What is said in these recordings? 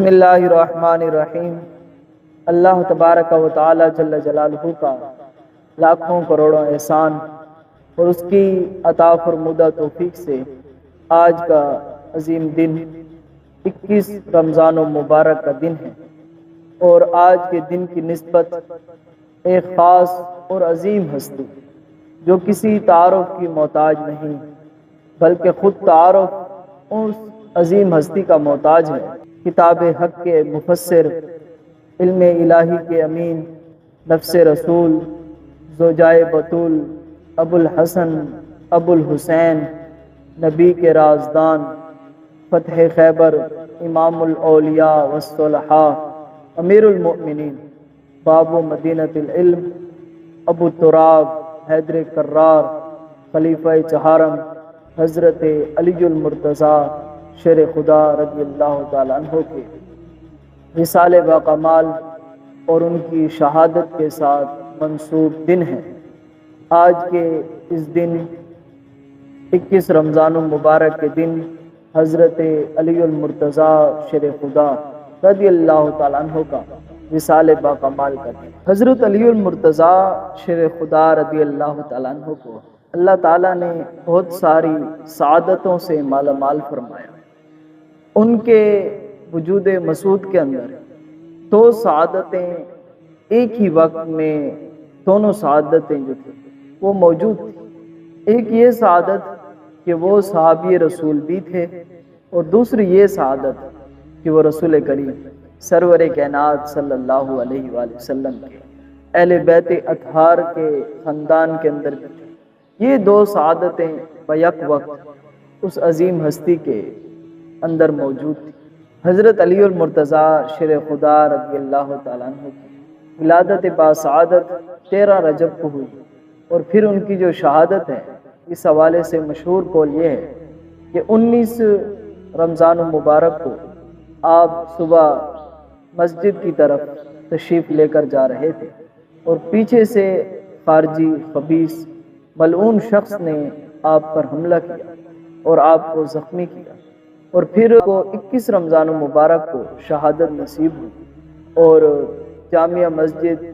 بسم اللہ الرحمن الرحیم۔ اللہ تبارک و تعالی جل جلالہ کا لاکھوں کروڑوں احسان اور اس کی عطا فرمودہ توفیق سے آج کا عظیم دن اکیس رمضان و مبارک کا دن ہے۔ اور آج کے دن کی نسبت ایک خاص اور عظیم ہستی جو کسی تعارف کی محتاج نہیں، بلکہ خود تعارف اس عظیم ہستی کا محتاج ہے۔ کتاب حق کے مفسر، علم الہی کے امین، نفس رسول، زوجائے بطول ابو الحسن ابو الحسین نبی کے رازدان، فتح خیبر، امام الاولیاء والصلحاء، امیر المؤمنین، باب و مدینت العلم، ابو تراب، حیدر کرار، خلیفہ چہارم، حضرت علی المرتضیٰ شیر خدا رضی اللہ تعالیٰ عنہ کے رسال با کمال اور ان کی شہادت کے ساتھ منسوب دن ہے آج کے اس دن، اکیس رمضان المبارک کے دن، حضرت علی المرتضیٰ شیر خدا رضی اللہ تعالیٰ عنہ کا رسال با کمال کا دن۔ حضرت علی المرتضیٰ شیر خدا رضی اللہ تعالیٰ عنہ کو اللہ تعالیٰ نے بہت ساری سعادتوں سے مالا مال فرمایا۔ ان کے وجود مسعود کے اندر دو سعادتیں ایک ہی وقت میں دونوں سعادتیں جو تھیں وہ موجود تھیں۔ ایک یہ سعادت کہ وہ صحابی رسول بھی تھے اور دوسری یہ سعادت کہ وہ رسول کریم سرور کائنات صلی اللہ علیہ وآلہ وسلم کے اہل بیت اطہار کے خاندان کے اندر بھی تھے۔ یہ دو سعادتیں بیک وقت اس عظیم ہستی کے اندر موجود تھی۔ حضرت علی المرتضیٰ شیر خدا رضی اللہ تعالیٰ عنہ کی ولادت با سعادت تیرہ رجب کو ہوئی۔ اور پھر ان کی جو شہادت ہے، اس حوالے سے مشہور قول یہ ہے کہ انیس رمضان المبارک کو آپ صبح مسجد کی طرف تشریف لے کر جا رہے تھے۔ اور پیچھے سے خارجی خبیص ملعون شخص نے آپ پر حملہ کیا اور آپ کو زخمی کیا۔ اور پھر وہ اکیس رمضان المبارک کو شہادت نصیب ہوئی اور جامعہ مسجد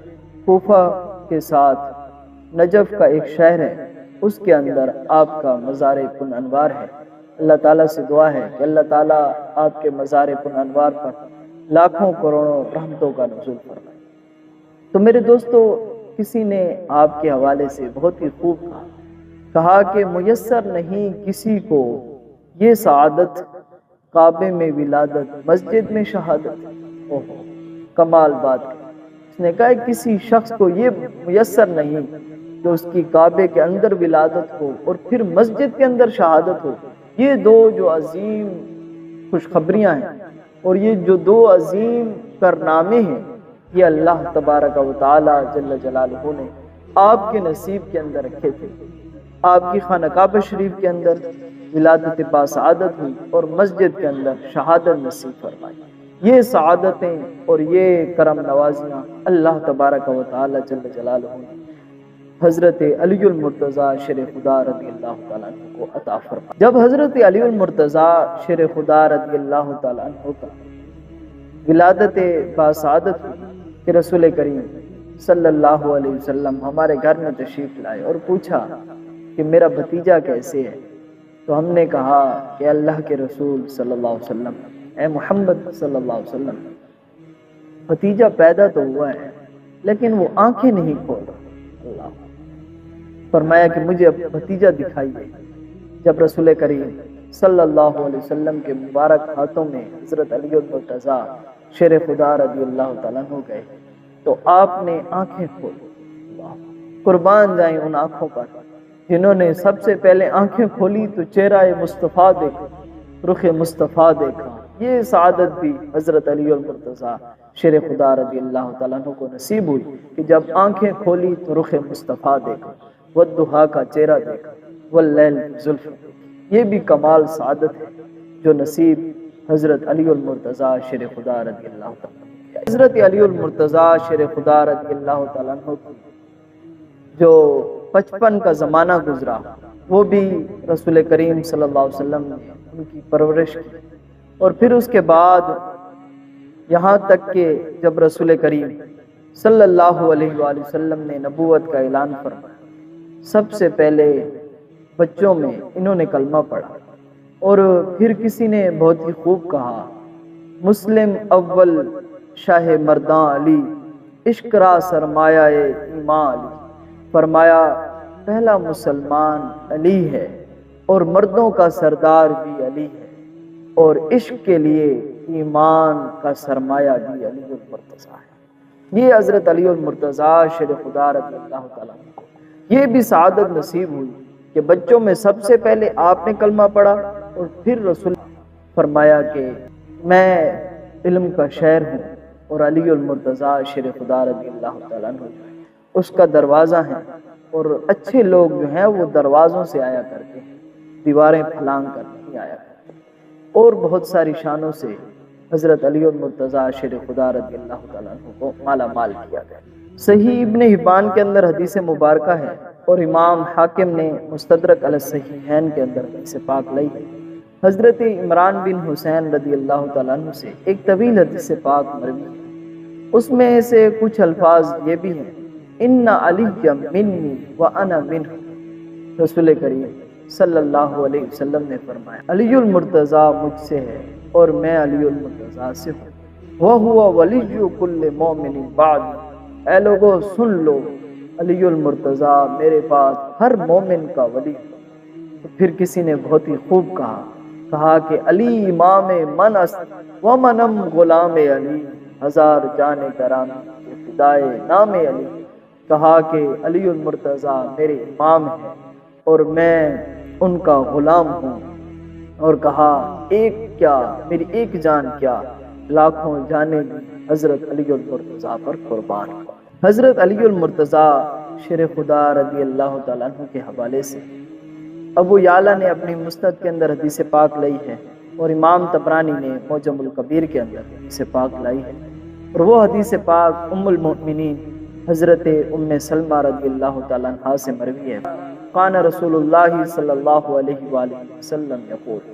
کوفہ کے ساتھ نجف کا ایک شہر ہے۔ اس کے اندر آپ کا مزار پن انوار ہے۔ اللہ تعالیٰ سے دعا ہے کہ اللہ تعالیٰ آپ کے مزار پن انوار پر لاکھوں کروڑوں رحمتوں کا نزول فرمائے۔ تو میرے دوستو، کسی نے آپ کے حوالے سے بہت ہی خوب کہا کہا کہ میسر نہیں کسی کو، یہ سعادت کعبے میں ولادت، مسجد میں شہادت۔ اوہو کمال بات۔ اس نے کہا، کسی شخص کو یہ میسر نہیں کہ اس کی کعبے کے اندر ولادت ہو اور پھر مسجد کے اندر شہادت ہو۔ یہ دو جو عظیم خوشخبریاں ہیں اور یہ جو دو عظیم کرنامے ہیں، یہ اللہ تبارک و تعالی جل جلالہ نے آپ کے نصیب کے اندر رکھے تھے۔ آپ کی خانہ کعبہ شریف کے اندر ولادت با سعادت ہوئی اور مسجد کے اندر شہادت نصیب فرمائی۔ یہ سعادتیں اور یہ کرم نوازیاں اللہ تبارک و تعالی جل جلالہ نے حضرت علی المرتضیٰ شیر خدا رضی اللہ تعالیٰ عنہ کو عطا فرمائی۔ جب حضرت علی المرتضیٰ شیر خدا رضی اللہ تعالیٰ عنہ کا ولادت با سعادت ہوئی کہ رسول کریم صلی اللہ علیہ وسلم ہمارے گھر میں تشریف لائے اور پوچھا کہ میرا بھتیجا کیسے ہے؟ تو ہم نے کہا کہ اللہ کے رسول صلی اللہ علیہ وسلم، اے محمد صلی اللہ علیہ وسلم، بھتیجا پیدا تو ہوا ہے، لیکن وہ آنکھیں نہیں کھول رہا۔ اللہ۔ فرمایا کہ مجھے اب بھتیجا دکھائی دے جب رسول کریم صلی اللہ علیہ وسلم کے مبارک ہاتھوں میں حضرت علی المرتضیٰ شیر خدا رضی اللہ تعالیٰ ہو گئے، تو آپ نے آنکھیں کھول۔ قربان جائیں ان آنکھوں پر۔ جنہوں نے سب سے پہلے آنکھیں کھولی تو چہرہ مصطفیٰ دیکھا، رخ مصطفیٰ دیکھا۔ یہ سعادت بھی حضرت علی المرتضیٰ، شیر خدا رضی اللہ تعالیٰ عنہ کو نصیب ہوئی کہ جب آنکھیں کھولی تو رخ مصطفیٰ دیکھا۔ ودہا کا چہرہ دیکھا، واللیل ظلف یہ بھی کمال سعادت ہے جو نصیب حضرت علی المرتضیٰ، شیر خدا رضی اللہ تعالیٰ حضرت علی المرتضیٰ، شیر خدا رضی اللہ تعالیٰ عنہ جو بچپن کا زمانہ گزرا۔ وہ بھی رسول کریم صلی اللہ علیہ وسلم نے ان کی پرورش کی۔ اور پھر اس کے بعد یہاں تک کہ جب رسول کریم صلی اللہ علیہ وآلہ وسلم نے نبوت کا اعلان فرمایا، سب سے پہلے بچوں میں انہوں نے کلمہ پڑھا۔ اور پھر کسی نے بہت ہی خوب کہا، مسلم اول شاہ مردان علی عشقرا سرمایہ ایمان علی۔ فرمایا، پہلا مسلمان علی ہے اور مردوں کا سردار بھی علی ہے اور عشق کے لیے ایمان کا سرمایہ بھی علی المرتضی ہے. یہ حضرت علی المرتضی شر خدا رضی اللہ تعالیٰ یہ بھی سعادت نصیب ہوئی کہ بچوں میں سب سے پہلے آپ نے کلمہ پڑھا اور پھر رسول فرمایا کہ میں علم کا شہر ہوں اور علی المرتضی شیر خدا رضی اللہ تعالیٰ عنہ اس کا دروازہ ہے اور اچھے لوگ جو ہیں وہ دروازوں سے آیا کرتے ہیں، دیواریں پھلانگ کر نہیں آیا کرتے۔ اور بہت ساری شانوں سے حضرت علی المرتضی شیر خدا رضی اللہ تعالیٰ عنہ کو مالا مال کیا گیا۔ صحیح ابن حبان کے اندر حدیث مبارکہ ہے اور امام حاکم نے مستدرک علیہ صحیحین کے اندر حدیث پاک لئی۔ ہے حضرت عمران بن حسین رضی اللہ تعالیٰ عنہ سے ایک طویل حدیث پاک مروی ہے۔ اس میں سے کچھ الفاظ یہ بھی ہیں۔ ان علی منی و انا من رسول کریم صلی اللہ علیہ وسلم نے فرمایا، علی المرتضی مجھ سے ہے اور میں علی المرتضی سے ہوں۔ وہ ہوا ولی کل مومن بعد اے لوگو، سن لو، علی المرتضی میرے پاس ہر مومن کا ولی پھر کسی نے بہت ہی خوب کہا کہا کہ علی امام من است و منم غلام علی۔ ہزار جان کرام فدائے نام علی۔ کہا کہ علی المرتضی میرے امام ہے اور میں ان کا غلام ہوں۔ اور کہا، ایک کیا؟ میری ایک جان کیا؟ لاکھوں جانے حضرت علی المرتضی پر قربان حضرت علی المرتضی شیر خدا رضی اللہ تعالیٰ عنہ کے حوالے سے ابو یعلا نے اپنی مستد کے اندر حدیث پاک لئی ہے اور امام تبرانی نے موجم القبیر کے اندر حدیث پاک لائی ہے۔ اور وہ حدیث پاک ام المؤمنین حضرت ام سلمہ رضی اللہ تعالیٰ عنہ سے مروی ہے۔ قان رسول اللہ صلی اللہ علیہ وآلہ وسلم یقول،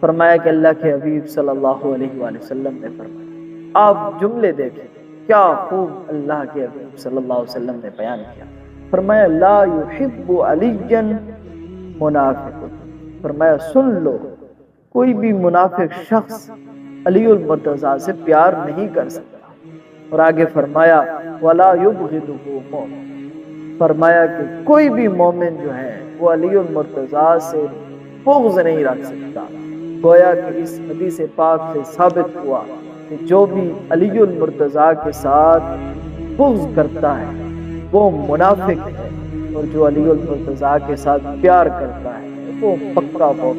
فرمایا کہ اللہ کے حبیب صلی اللہ علیہ وآلہ وسلم نے فرمایا، آپ جملے دیکھیں، کیا خوب اللہ کے حبیب صلی اللہ علیہ وسلم نے بیان کیا۔ فرمایا، لا يحب علی منافق۔ فرمایا، سن لو، کوئی بھی منافق شخص علی المرتضی سے پیار نہیں کر سکتا۔ اور آگے فرمایا، ولا يبغضه مؤمن۔ فرمایا کہ کوئی بھی مومن جو ہے، وہ علی المرتضی سے بغض نہیں رکھ سکتا۔ گویا کہ اس حدیث پاک سے ثابت ہوا کہ جو بھی علی المرتضی کے ساتھ بغض کرتا ہے، وہ منافق ہے۔ اور جو علی المرتضی کے ساتھ پیار کرتا ہے، وہ پکا بہت